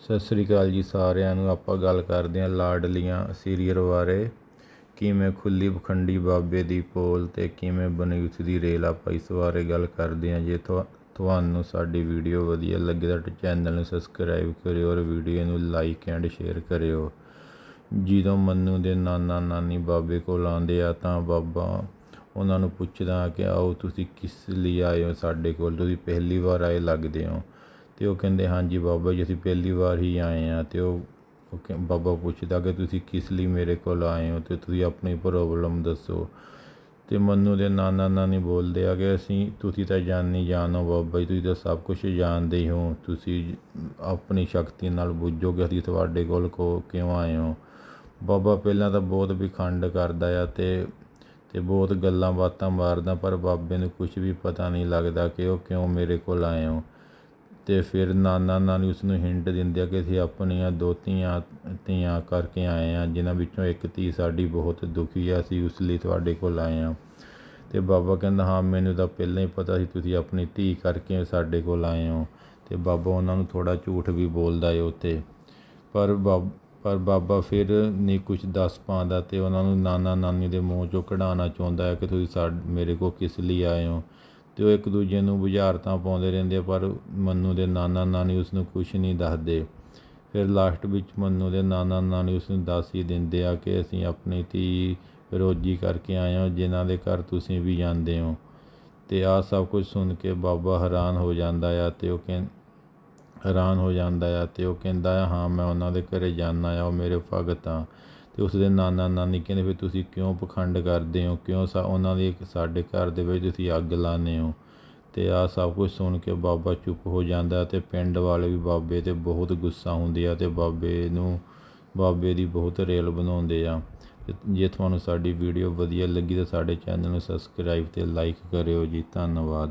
ਸਤਿ ਸ੍ਰੀ ਅਕਾਲ ਜੀ ਸਾਰਿਆਂ ਨੂੰ। ਆਪਾਂ ਗੱਲ ਕਰਦੇ ਹਾਂ ਲਾਡਲੀਆਂ ਸੀਰੀਅਲ ਬਾਰੇ। ਕਿਵੇਂ ਖੁੱਲੀ ਪਖੰਡੀ ਬਾਬੇ ਦੀ ਪੋਲ ਤੇ ਕਿਵੇਂ ਬਣੀ ਉਸ ਦੀ ਰੇਲ ਆਪਾਂ ਇਸ ਬਾਰੇ ਗੱਲ ਕਰਦੇ ਹਾਂ। ਜੇ ਤੁਹਾਨੂੰ ਸਾਡੀ ਵੀਡੀਓ ਵਧੀਆ ਲੱਗੇ ਤਾਂ ਚੈਨਲ ਨੂੰ ਸਬਸਕ੍ਰਾਈਬ ਕਰਿਓ ਔਰ ਵੀਡੀਓ ਨੂੰ ਲਾਈਕ ਐਂਡ ਸ਼ੇਅਰ ਕਰਿਓ। ਜਦੋਂ ਮੰਨੂ ਦੇ ਨਾਨਾ ਨਾਨੀ ਬਾਬੇ ਕੋਲ ਆਉਂਦੇ ਆ ਤਾਂ ਬਾਬਾ ਉਹਨਾਂ ਨੂੰ ਪੁੱਛਦਾ ਕਿ ਆਓ ਤੁਸੀਂ ਕਿਸ ਲਈ ਆਏ ਹੋ? ਸਾਡੇ ਕੋਲ ਤੁਸੀਂ ਪਹਿਲੀ ਵਾਰ ਆਏ ਲੱਗਦੇ ਹੋ। ਅਤੇ ਉਹ ਕਹਿੰਦੇ, ਹਾਂਜੀ ਬਾਬਾ ਜੀ, ਅਸੀਂ ਪਹਿਲੀ ਵਾਰ ਹੀ ਆਏ ਹਾਂ। ਅਤੇ ਉਹ ਉਹ ਕਹਿ- ਬਾਬਾ ਪੁੱਛਦਾ ਕਿ ਤੁਸੀਂ ਕਿਸ ਲਈ ਮੇਰੇ ਕੋਲ ਆਏ ਹੋ? ਅਤੇ ਤੁਸੀਂ ਆਪਣੀ ਪ੍ਰੋਬਲਮ ਦੱਸੋ। ਅਤੇ ਮੰਨੂ ਦੇ ਨਾਨਾ ਨਾਨੀ ਬੋਲਦੇ ਆ ਕਿ ਅਸੀਂ, ਤੁਸੀਂ ਤਾਂ ਜਾਣੀ ਜਾਣੋ ਬਾਬਾ ਜੀ, ਤੁਸੀਂ ਤਾਂ ਸਭ ਕੁਝ ਜਾਣਦੇ ਹੀ ਹੋ। ਤੁਸੀਂ ਆਪਣੀ ਸ਼ਕਤੀ ਨਾਲ ਬੁੱਝੋ ਕਿ ਅਸੀਂ ਤੁਹਾਡੇ ਕੋਲ ਕੋ, ਕਿਉਂ ਆਏ ਹੋ? ਬਾਬਾ ਪਹਿਲਾਂ ਤਾਂ ਬਹੁਤ ਵਿਖੰਡ ਕਰਦਾ ਆ ਤੇ ਤੇ ਬਹੁਤ ਗੱਲਾਂ ਬਾਤਾਂ ਮਾਰਦਾ, ਪਰ ਬਾਬੇ ਨੂੰ ਕੁਝ ਵੀ ਪਤਾ ਨਹੀਂ ਲੱਗਦਾ ਕਿ ਉਹ ਕਿਉਂ ਮੇਰੇ ਕੋਲ ਆਏ ਹੋ। ਤੇ ਫਿਰ ਨਾਨਾ ਨਾਨੀ ਉਸ ਨੂੰ ਹਿੰਟ ਦਿੰਦੇ ਆ ਕਿ ਅਸੀਂ ਆਪਣੀਆਂ ਦੋ ਧੀਆਂ ਧੀਆਂ ਕਰਕੇ ਆਏ ਆ, ਜਿਨ੍ਹਾਂ ਵਿੱਚੋਂ ਇੱਕ ਧੀ ਸਾਡੀ ਬਹੁਤ ਦੁਖੀ ਆ, ਅਸੀਂ ਉਸ ਲਈ ਤੁਹਾਡੇ ਕੋਲ ਆਏ ਆ। ਤੇ ਬਾਬਾ ਕਹਿੰਦਾ, ਹਾਂ, ਮੈਨੂੰ ਤਾਂ ਪਹਿਲਾਂ ਹੀ ਪਤਾ ਸੀ ਤੁਸੀਂ ਆਪਣੀ ਧੀ ਕਰਕੇ ਸਾਡੇ ਕੋਲ ਆਏ ਹੋ। ਤੇ ਬਾਬਾ ਉਹਨਾਂ ਨੂੰ ਥੋੜਾ ਝੂਠ ਵੀ ਬੋਲਦਾ ਏ ਉੱਤੇ ਪਰ ਬਾਬ, ਪਰ ਬਾਬਾ ਫਿਰ ਨਹੀਂ ਕੁਝ ਦੱਸ ਪਾਉਂਦਾ ਤੇ ਉਹਨਾਂ ਨੂੰ ਨਾਨਾ ਨਾਨੀ ਦੇ ਮੂੰਹ ਚੋਂ ਕਢਾਉਣਾ ਚਾਹੁੰਦਾ ਹੈ ਕਿ ਤੁਸੀਂ ਸਾਡੇ, ਮੇਰੇ ਕੋਲ ਕਿਸ ਲਈ ਆਏ ਹੋ। ਤੇ ਉਹ ਇੱਕ ਦੂਜੇ ਨੂੰ ਬੁਝਾਰਤਾਂ ਪਾਉਂਦੇ ਰਹਿੰਦੇ ਆ, ਪਰ ਮੰਨੂ ਦੇ ਨਾਨਾ ਨਾਨੀ ਉਸ ਨੂੰ ਕੁਝ ਨਹੀਂ ਦੱਸਦੇ। ਫਿਰ ਲਾਸਟ ਵਿੱਚ ਮੰਨੂ ਦੇ ਨਾਨਾ ਨਾਨੀ ਉਸ ਨੂੰ ਦੱਸ ਹੀ ਦਿੰਦੇ ਆ ਕਿ ਅਸੀਂ ਆਪਣੀ ਧੀ ਰੋਜੀ ਕਰਕੇ ਆਏ ਹਾਂ ਜਿਨ੍ਹਾਂ ਦੇ ਘਰ ਤੁਸੀਂ ਵੀ ਜਾਂਦੇ ਹੋ। ਤੇ ਆ ਸਭ ਕੁਝ ਸੁਣ ਕੇ ਬਾਬਾ ਹੈਰਾਨ ਹੋ ਜਾਂਦਾ ਆ ਤੇ ਉਹ ਕਹਿੰ ਹੈਰਾਨ ਹੋ ਜਾਂਦਾ ਆ ਤੇ ਉਹ ਕਹਿੰਦਾ ਆ ਹਾਂ ਮੈਂ ਉਹਨਾਂ ਦੇ ਘਰੇ ਜਾਣਾ ਆ ਉਹ ਮੇਰੇ ਭਗਤ ਆ। ਅਤੇ ਉਸ ਦੇ ਨਾਨਾ ਨਾਨੀ ਕਹਿੰਦੇ ਫਿਰ ਤੁਸੀਂ ਕਿਉਂ ਪਖੰਡ ਕਰਦੇ ਹੋ? ਕਿਉਂ ਸਾ, ਉਹਨਾਂ ਦੇ ਸਾਡੇ ਘਰ ਦੇ ਵਿੱਚ ਤੁਸੀਂ ਅੱਗ ਲਾਉਂਦੇ ਹੋ? ਅਤੇ ਆਹ ਸਭ ਕੁਝ ਸੁਣ ਕੇ ਬਾਬਾ ਚੁੱਪ ਹੋ ਜਾਂਦਾ ਅਤੇ ਪਿੰਡ ਵਾਲੇ ਵੀ ਬਾਬੇ ਤੇ ਬਹੁਤ ਗੁੱਸਾ ਹੁੰਦੇ ਆ ਅਤੇ ਬਾਬੇ ਨੂੰ, ਬਾਬੇ ਦੀ ਬਹੁਤ ਰੇਲ ਬਣਾਉਂਦੇ ਆ। ਤੇ ਜੇ ਤੁਹਾਨੂੰ ਸਾਡੀ ਵੀਡੀਓ ਵਧੀਆ ਲੱਗੀ ਤਾਂ ਸਾਡੇ ਚੈਨਲ ਨੂੰ ਸਬਸਕ੍ਰਾਈਬ ਅਤੇ ਲਾਈਕ ਕਰਿਓ ਜੀ। ਧੰਨਵਾਦ।